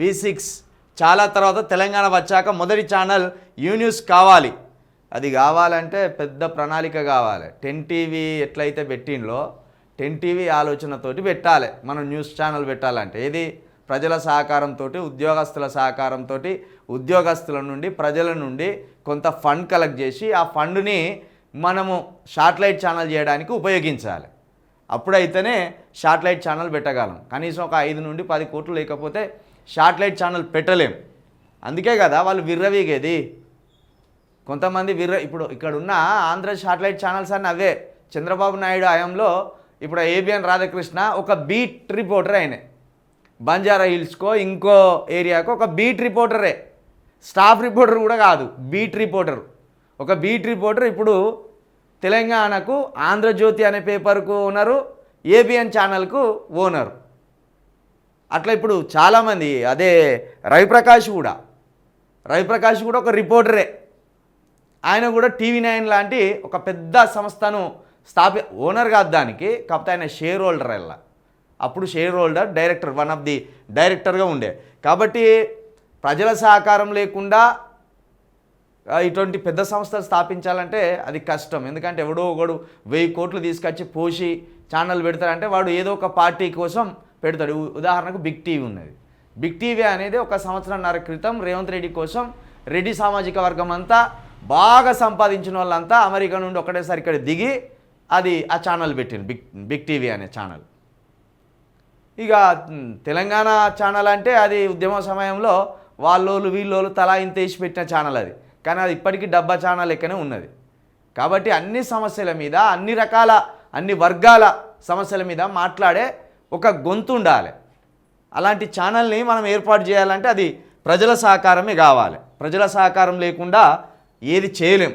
V six చాలా తర్వాత తెలంగాణ వచ్చాక మొదటి ఛానల్ యూన్యూస్ కావాలి. అది కావాలంటే పెద్ద ప్రణాళిక కావాలి. టెన్ టీవీ ఎట్లయితే పెట్టిండ్లో టెన్ టీవీ ఆలోచనతోటి పెట్టాలి. మనం న్యూస్ ఛానల్ పెట్టాలంటే ఏది? ప్రజల సహకారంతో ఉద్యోగస్తుల సహకారంతో ఉద్యోగస్తుల నుండి ప్రజల నుండి కొంత ఫండ్ కలెక్ట్ చేసి ఆ ఫండ్ని మనము శాటిలైట్ ఛానల్ చేయడానికి ఉపయోగించాలి. అప్పుడైతేనే శాటిలైట్ ఛానల్ పెట్టగలం. కనీసం ఒక ఐదు నుండి పది కోట్లు లేకపోతే శాటిలైట్ ఛానల్ పెట్టలేం. అందుకే కదా వాళ్ళు విర్రవీగేది. కొంతమంది విర్ర ఇప్పుడు ఇక్కడ ఉన్న ఆంధ్ర శాటిలైట్ ఛానల్స్ అని అవే. చంద్రబాబు నాయుడు హయాంలో ఇప్పుడు ఏబిఎన్ రాధాకృష్ణ ఒక బీట్ రిపోర్టర్ ఆయన. బంజారా హిల్స్కో ఇంకో ఏరియాకో ఒక బీట్ రిపోర్టరే. స్టాఫ్ రిపోర్టర్ కూడా కాదు బీట్ రిపోర్టర్. ఒక బీట్ రిపోర్టర్ ఇప్పుడు తెలంగాణకు ఆంధ్రజ్యోతి అనే పేపర్కు ఓనరు ఏబిఎన్ ఛానల్కు ఓనరు అట్లా ఇప్పుడు చాలామంది అదే రవిప్రకాష్ కూడా. రవిప్రకాష్ కూడా ఒక రిపోర్టరే. ఆయన కూడా టీవీ నైన్ లాంటి ఒక పెద్ద సంస్థను స్థాపి ఓనర్ కాదు దానికి కాకపోతే ఆయన షేర్ హోల్డర్ అలా అప్పుడు share holder director one of the డైరెక్టర్గా ఉండే. కాబట్టి ప్రజల సహకారం లేకుండా ఇటువంటి పెద్ద సంస్థలు స్థాపించాలంటే అది కష్టం. ఎందుకంటే ఎవడో ఒకడు వెయ్యి కోట్లు తీసుకొచ్చి పోసి ఛానల్ పెడతారంటే వాడు ఏదో ఒక పార్టీ కోసం పెడతాడు. ఉదాహరణకు బిగ్ టీవీ ఉన్నది. బిగ్ టీవీ అనేది ఒక సంవత్సరంన్నర క్రితం రేవంత్ రెడ్డి కోసం రెడ్డి సామాజిక వర్గం అంతా బాగా సంపాదించిన వాళ్ళంతా అమెరికా నుండి ఒకటేసారి ఇక్కడ దిగి అది ఆ ఛానల్ పెట్టింది. బిగ్ బిగ్ టీవీ అనే ఛానల్. ఇక తెలంగాణ ఛానల్ అంటే అది ఉద్యమ సమయంలో వాళ్ళోళ్ళు వీళ్ళోళ్ళు తలా ఇంత వేసి పెట్టిన ఛానల్ అది. కానీ అది ఇప్పటికీ డబ్బా ఛానల్ లెక్కనే ఉన్నది. కాబట్టి అన్ని సమస్యల మీద అన్ని రకాల అన్ని వర్గాల సమస్యల మీద మాట్లాడే ఒక గొంతు ఉండాలి. అలాంటి ఛానల్ని మనం ఏర్పాటు చేయాలంటే అది ప్రజల సహకారమే కావాలి. ప్రజల సహకారం లేకుండా ఏది చేయలేం.